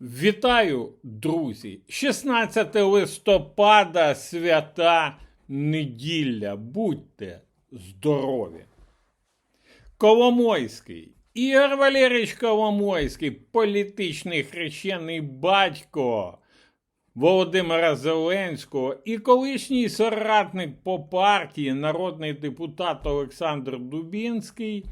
Вітаю, друзі! 16 листопада, свята неділя. Будьте здорові! Коломойський. Ігор Валерійович Коломойський, політичний хрещений батько Володимира Зеленського і колишній соратник по партії, народний депутат Олександр Дубінський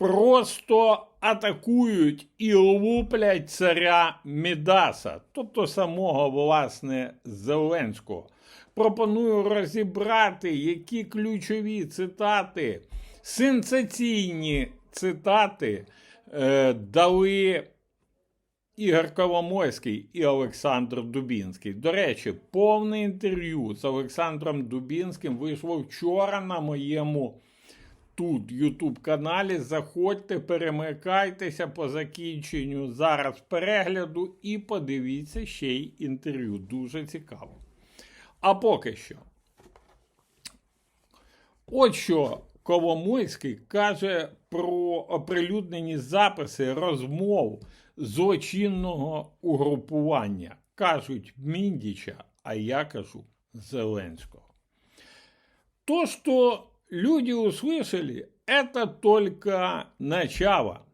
просто атакують і луплять царя Мідаса, тобто самого власне Зеленського. Пропоную розібрати, які ключові цитати, сенсаційні цитати е, дали Ігор Коломойський і Олександр Дубінський. До речі, повне інтерв'ю з Олександром Дубінським вийшло вчора на моєму тут Ютуб каналі. Заходьте, перемикайтеся по закінченню зараз перегляду і подивіться ще й інтерв'ю. Дуже цікаво. А поки що. От що Коломойський каже про оприлюднені записи розмов злочинного угрупування. Кажуть Міндіча, а я кажу Зеленського. То, что люди услышали, это только начало.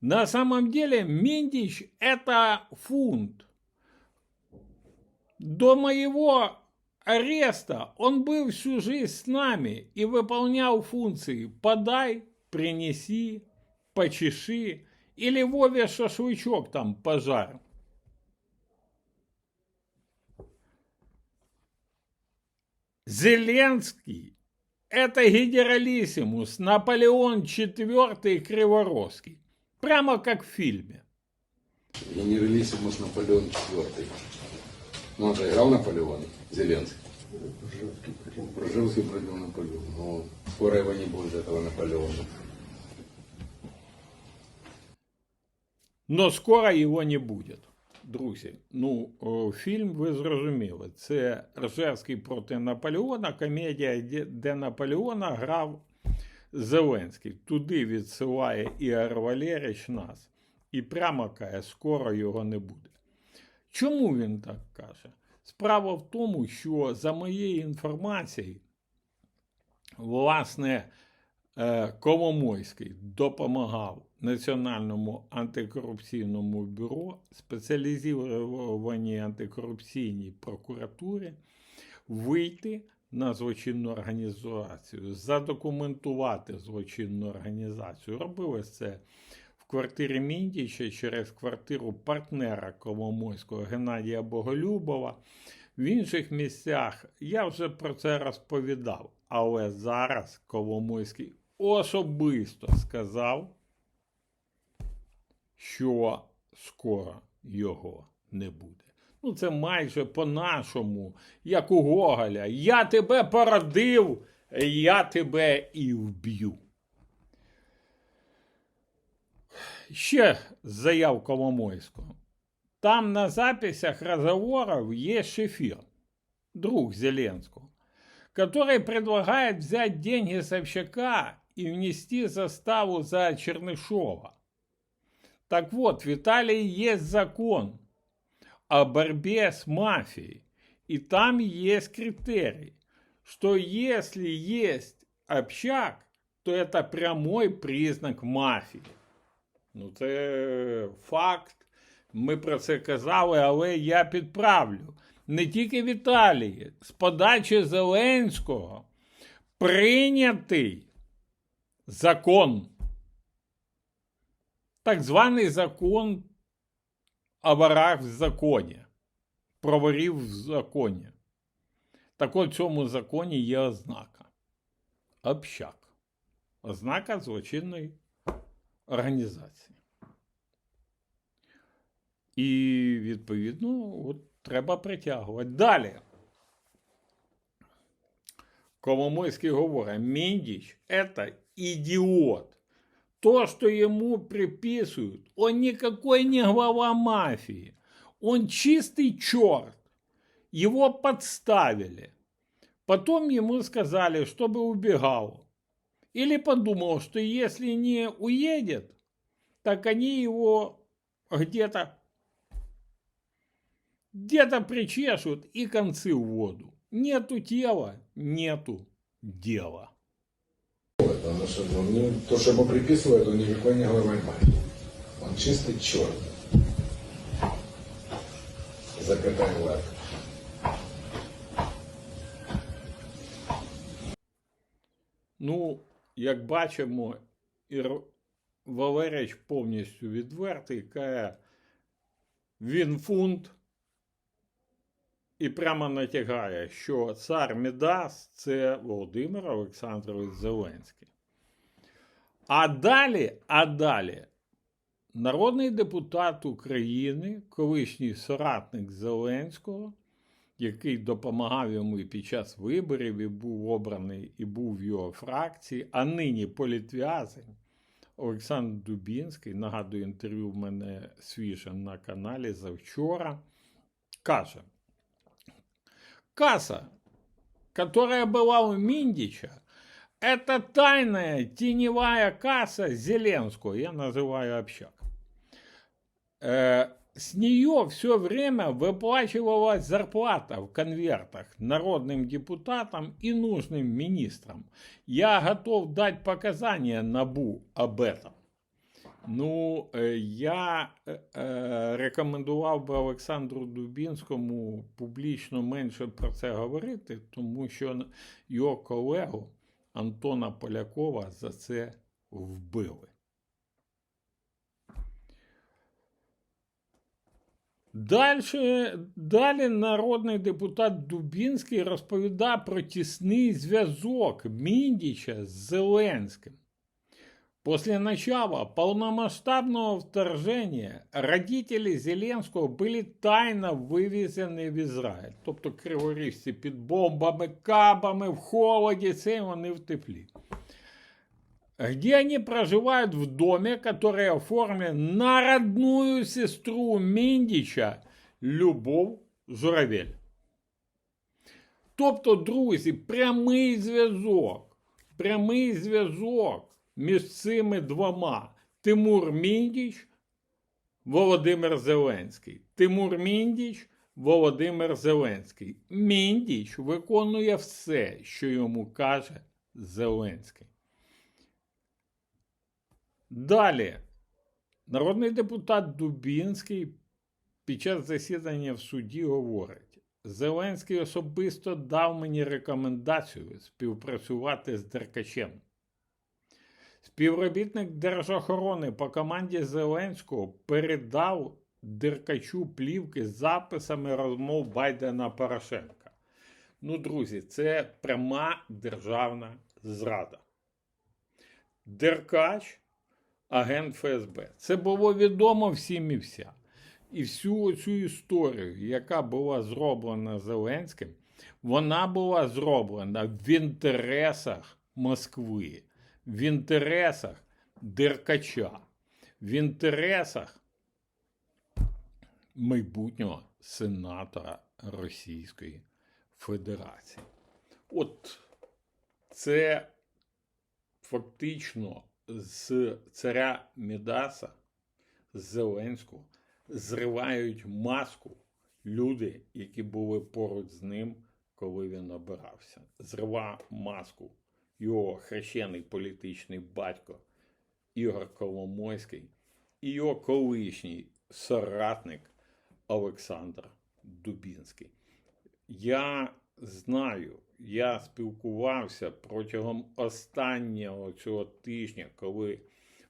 На самом деле Миндич – это фунт. До моего ареста он был всю жизнь с нами и выполнял функции «подай», «принеси», «почеши» или «Вове шашлычок там пожар». Зеленский – это генералиссимус Наполеон IV Криворосский. Прямо как в фильме. Генералиссимус Наполеон IV. Ну, он же играл Наполеон, Зеленский. Проживский против Наполеона. Но скоро его не будет, этого Наполеона. Но скоро його не буде. Друзі, ну, фільм ви зрозуміли. Це Ржевський проти Наполеона, комедія, де- Наполеона грав Зеленський. Туди відсилає Ігор Валерійович нас. І прямо каже, скоро його не буде. Чому він так каже? Справа в тому, що за моєю інформацією, власне, е, Коломойський допомагав Національному антикорупційному бюро, спеціалізованій антикорупційній прокуратурі вийти на злочинну організацію, задокументувати злочинну організацію. Робили це в квартирі Міндіча через квартиру партнера Коломойського Геннадія Боголюбова. В інших місцях я вже про це розповідав, але зараз Коломойський особисто сказав, що скоро його не буде. Ну, це майже по-нашому, як у Гоголя. Я тебе породив, я тебе і вб'ю. Ще заяв Коломойського. Там на записях разговоров есть Шефир, друг Зеленского, который предлагает взять деньги с Овчака и внести заставу за Чернышова. Так вот, в Италии есть закон о борьбе с мафией, и там есть критерий, что если есть общак, то это прямой признак мафії. Ну, це факт. Ми про це казали, але я підправлю. Не тільки в Італії, з подачі Зеленського прийнятий закон. Так званий закон о ворах в законі, про ворів в законі. Так от в цьому законі є ознака. Общак. Ознака злочинної організації. І, відповідно, от треба притягувати. Далі. Коломойський говорить, Міндіч – это идиот. То, что ему приписывают, он никакой не глава мафии. Он чистый черт. Его подставили. Потом ему сказали, чтобы убегал. Или подумал, что если не уедет, так они его где-то где-то причешут и концы в воду. Нету тела, нету дела. Потому что ну, то, что ему приписывают, он никакой не главой мафии. Он чистый черт. Запятая лайк. Ну, як бачимо, Ір... Валерич повністю відвертий, каже, він фунт і прямо натягає, що цар Мідас це Володимир Олександрович Зеленський. А далі, а далі, народний депутат України, колишній соратник Зеленського, який допомагав йому і під час виборів, і був обраний, і був в його фракції, а нині політв'язень. Олександр Дубінський, нагадую, інтерв'ю в мене свіже на каналі завчора, каже, касса, которая была у Миндича, это тайная теневая касса Зеленского, я называю общак. Э, с нее все время выплачивалась зарплата в конвертах народным депутатам и нужным министрам. Я готов дать показания НАБУ об этом. Ну, е, я е, е, рекомендував би Олександру Дубінському публічно менше про це говорити, тому що його колегу Антона Полякова за це вбили. Дальше, далі народний депутат Дубінський розповідає про тісний зв'язок Міндіча з Зеленським. После начала полномасштабного вторжения родители Зеленского были тайно вивезені в Ізраїль. Тобто криворіжці під бомбами, кабами, в холоді, це вони в теплі. Где они проживают в доме, который оформлен на родную сестру Міндіча Любов Журавель. Тобто, друзі, прямий зв'язок, прямий зв'язок Між цими двома. Тимур Міндіч, Володимир Зеленський. Тимур Міндіч, Володимир Зеленський. Міндіч виконує все, що йому каже Зеленський. Далі. Народний депутат Дубінський під час засідання в суді говорить: Зеленський особисто дав мені рекомендацію співпрацювати з Деркачем. Співробітник Держохорони по команді Зеленського передав Деркачу плівки з записами розмов Байдена Порошенка. Ну, друзі, це пряма державна зрада. Деркач агент ФСБ. Це було відомо всім і вся. І всю цю історію, яка була зроблена Зеленським, вона була зроблена в інтересах Москви, в інтересах Деркача, в інтересах майбутнього сенатора Російської Федерації. От це фактично з царя Мідаса, з Зеленського, зривають маску люди, які були поруч з ним, коли він обирався. Зрива маску його хрещений політичний батько Ігор Коломойський і його колишній соратник Олександр Дубінський. Я знаю, я спілкувався протягом останнього цього тижня, коли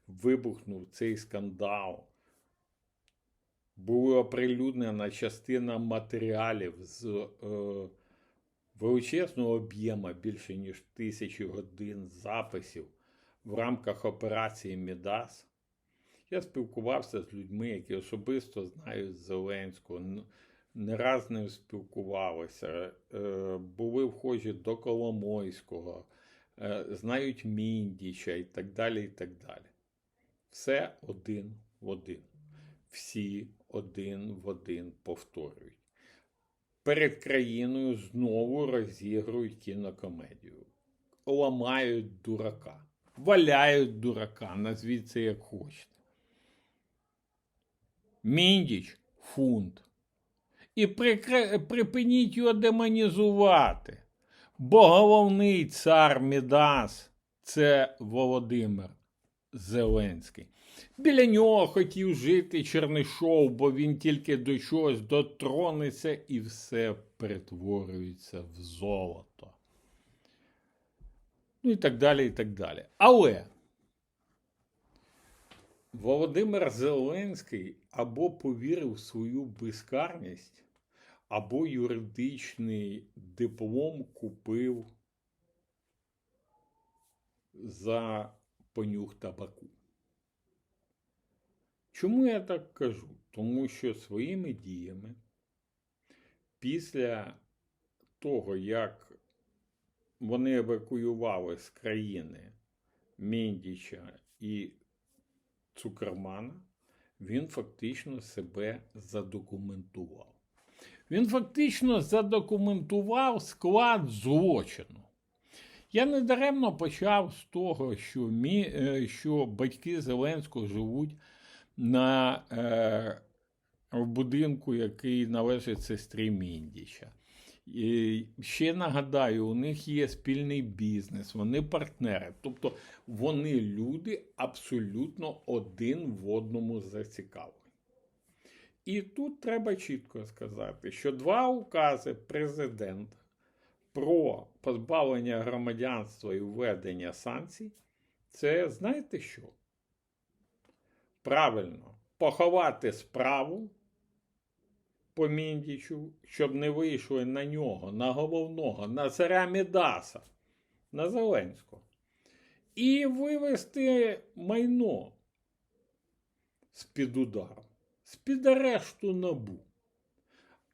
вибухнув цей скандал. Була оприлюднена частина матеріалів з е, величезного об'єма більше ніж тисячі годин записів в рамках операції Мідас. Я спілкувався з людьми, які особисто знають Зеленського не раз ним спілкувалися, е, були вхожі до Коломойського, е, знають Міндіча і так далі. і так далі. Все один в один. Всі один в один повторюють. Перед країною знову розігрують кінокомедію. Ламають дурака, валяють дурака, назвіть це як хочете. Міндіч фунт. І прикре- припиніть його демонізувати. Бо головний цар Мідас це Володимир Зеленський. Біля нього хотів жити Чернишов, бо він тільки до чогось дотронеться і все перетворюється в золото. Ну і так далі, і так далі. Але Володимир Зеленський або повірив в свою безкарність, або юридичний диплом купив за понюх табаку. Чому я так кажу? Тому що своїми діями після того, як вони евакуювали з країни Міндіча і Цукермана, він фактично себе задокументував. Він фактично задокументував склад злочину. Я недаремно почав з того, що, мі, е, що батьки Зеленського живуть на е, в будинку, який належить сестрі Міндіча. І ще нагадаю, у них є спільний бізнес, вони партнери. Тобто вони люди абсолютно один в одному зацікавлені. І тут треба чітко сказати, що два укази президента про позбавлення громадянства і введення санкцій це знаєте що? Правильно, поховати справу по Міндічу, щоб не вийшли на нього, на головного, на царя Мідаса, на Зеленського. І вивести майно з-під удару, з-під арешту набу.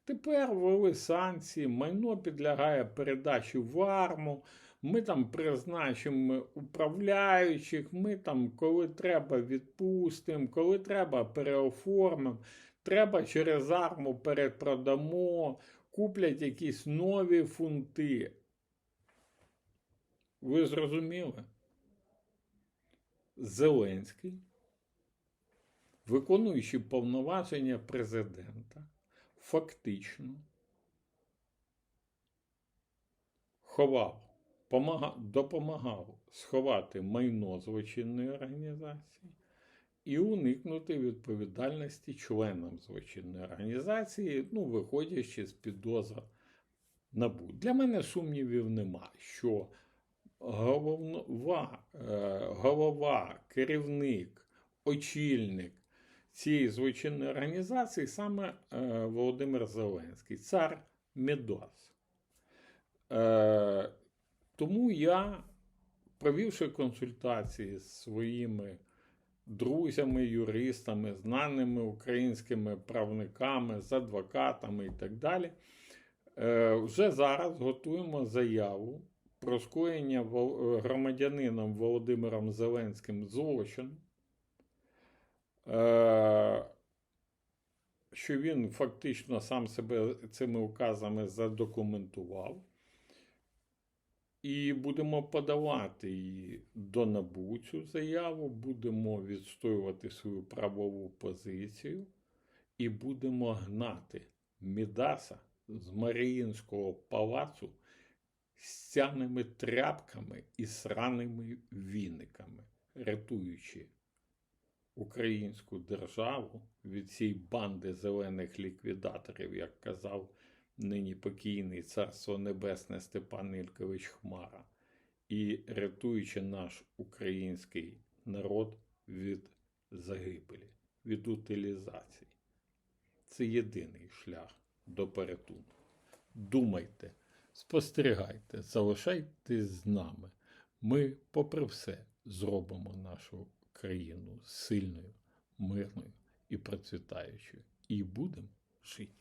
Тепер ввели санкції, майно підлягає передачі в арму. Ми там призначимо управляючих, ми там, коли треба, відпустимо, коли треба, переоформимо, треба через арму перепродамо, куплять якісь нові фунти. Ви зрозуміли? Зеленський, виконуючи повноваження президента, фактично ховав, допомагав сховати майно злочинної організації і уникнути відповідальності членам злочинної організації, ну, виходячи з підозр НАБУ. Для мене сумнівів нема, що голова, е, голова керівник, очільник цієї злочинної організації саме е, Володимир Зеленський, цар Медос. Е, тому я, провівши консультації з своїми друзями, юристами, знаними українськими правниками, з адвокатами і так далі, е, вже зараз готуємо заяву про скоєння громадянином Володимиром Зеленським злочину. Е, що він фактично сам себе цими указами задокументував. І будемо подавати її до НАБУ цю заяву, будемо відстоювати свою правову позицію і будемо гнати Мідаса з Маріїнського палацу з цяними тряпками і сраними віниками, рятуючи українську державу від цієї банди зелених ліквідаторів, як казав нині покійний царство небесне Степан Ількович Хмара, і рятуючи наш український народ від загибелі, від утилізації. Це єдиний шлях до порятунку. Думайте, спостерігайте, залишайтесь з нами. Ми, попри все, зробимо нашу країну сильною, мирною і процвітаючою. І будемо жити.